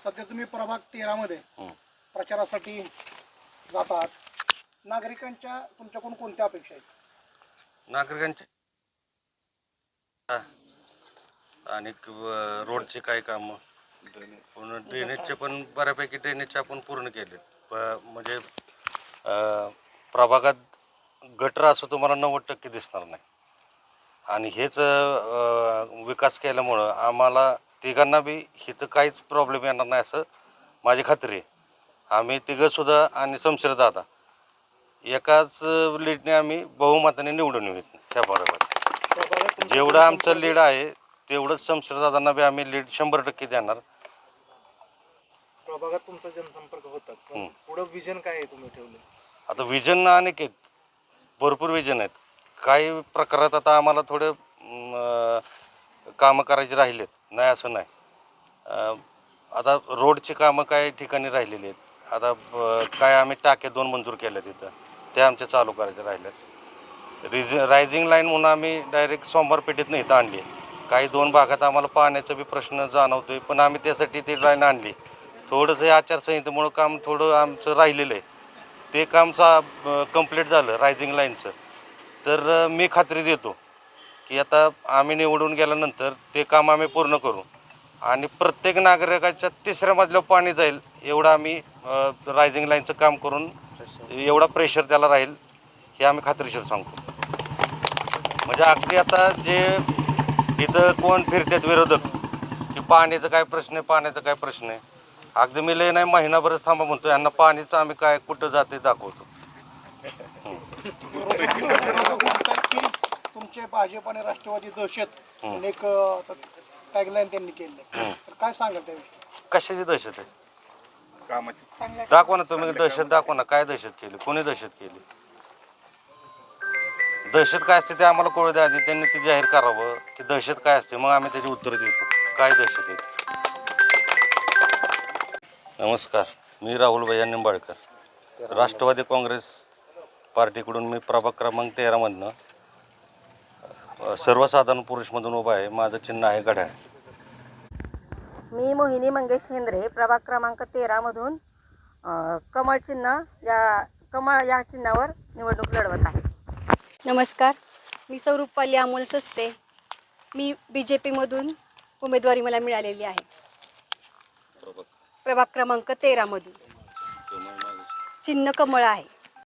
सध्या तुम्ही प्रभाग तेरामध्ये हं. प्रचारासाठी जातात. नागरिकांच्या तुमच्याकडून कोणत्या अपेक्षा आहेत? नागरिकांचे आणि क- रोडचे काय काम? पूर्ण ड्रेनेजचे पण बऱ्यापैकी ड्रेनेजचे आपण पूर्ण केले. प- म्हणजे अं, प्रभागात गटर असं तुम्हाला नव्वद टक्के दिसणार नाही. आणि हेच अं, विकास केल्यामुळं आम्हाला तिघांना बी इथं काहीच प्रॉब्लेम येणार नाही असं माझी खात्री आहे. आम्ही तिघंसुद्धा आणि शमशेर दादा एकाच लीडने आम्ही बहुमताने निवडून येऊ त्या बरोबर जेवढं आमचं लीड आहे तेवढंच शमशेरदादांना बी आम्ही लीड शंभर टक्के देणार. प्रभागात तुमचा जनसंपर्क होताच पण. पुढं विजन काय आहे तुम्ही ठेवलं? आता विजन अनेक आहेत भरपूर विजन आहेत. काही प्रकारात आता आम्हाला थोडे कामं करायची राहिलेत. नाही असं नाही. अं, आता रोडची कामं काही ठिकाणी राहिलेली आहेत. आता ब- काय आम्ही टाक्या दोन मंजूर केल्या तिथं ते आमच्या चालू करायचे राहिल्यात रिज रायझिंग लाईन म्हणून आम्ही डायरेक्ट सोमवार पेठेतनं इथं आणली. काही दोन भागात आम्हाला पाण्याचा बी प्रश्न जाणवतोय पण आम्ही त्यासाठी ती लाईन आणली. थोडंसं हे आचारसंहितेमुळं काम थोडं आमचं राहिलेलं आहे. ते काम सा कंप्लीट झालं रायझिंग लाईनचं. तर मी खात्री देतो की आता आम्ही निवडून गेल्यानंतर ते काम आम्ही पूर्ण करू. आणि प्रत्येक नागरिकाच्या तिसऱ्या मजल्यावर पाणी जाईल एवढं आम्ही रायझिंग लाईनचं काम करून एवढा प्रेशर त्याला राहील हे आम्ही खात्रीशीर सांगतो. म्हणजे अगदी आता जे इथं कोण फिरतात विरोधक की पाण्याचं काय प्रश्न आहे पाण्याचा काय प्रश्न आहे. अगदी मी लय नाही महिनाभरच थांबा म्हणतो यांना पाणीचं आम्ही काय कुठं जाते दाखवतो. तुमचे भाजप आणि राष्ट्रवादी दहशत म्हणून एक टॅगलाईन त्यांनी केली तर काय सांगाल त्याविषयी कशाची दहशत आहे दाखवा ना तुम्ही दहशत दाखवा ना. काय दहशत केली? कोणी दहशत केली? दहशत काय असते ते आम्हाला कळू द्या आधी. त्यांनी ते जाहीर करावं की दहशत काय असते. मग आम्ही त्याची उत्तर देतो. काय दहशत आहे नमस्कार. मी राहुल भैया निंबाळकर. राष्ट्रवादी काँग्रेस पार्टीकडून मी प्रभाग क्रमांक तेरामधनं सर्वसाधारण पुरुषमधून उभा आहे. माझं चिन्ह आहे घड्याळ मी मोहिनी मंगेश हेंद्रे प्रभाग क्रमांक तेरामधून कमळ चिन्ह या कमळ या चिन्हावर निवडणूक लढवत आहे. नमस्कार. मी स्वरूपपाली अमोल सस्ते. मी बी जे पीमधून उमेदवारी मला मिळालेली आहे. प्रभाग क्रमांक तेरामधून चिन्ह कमळ आहे.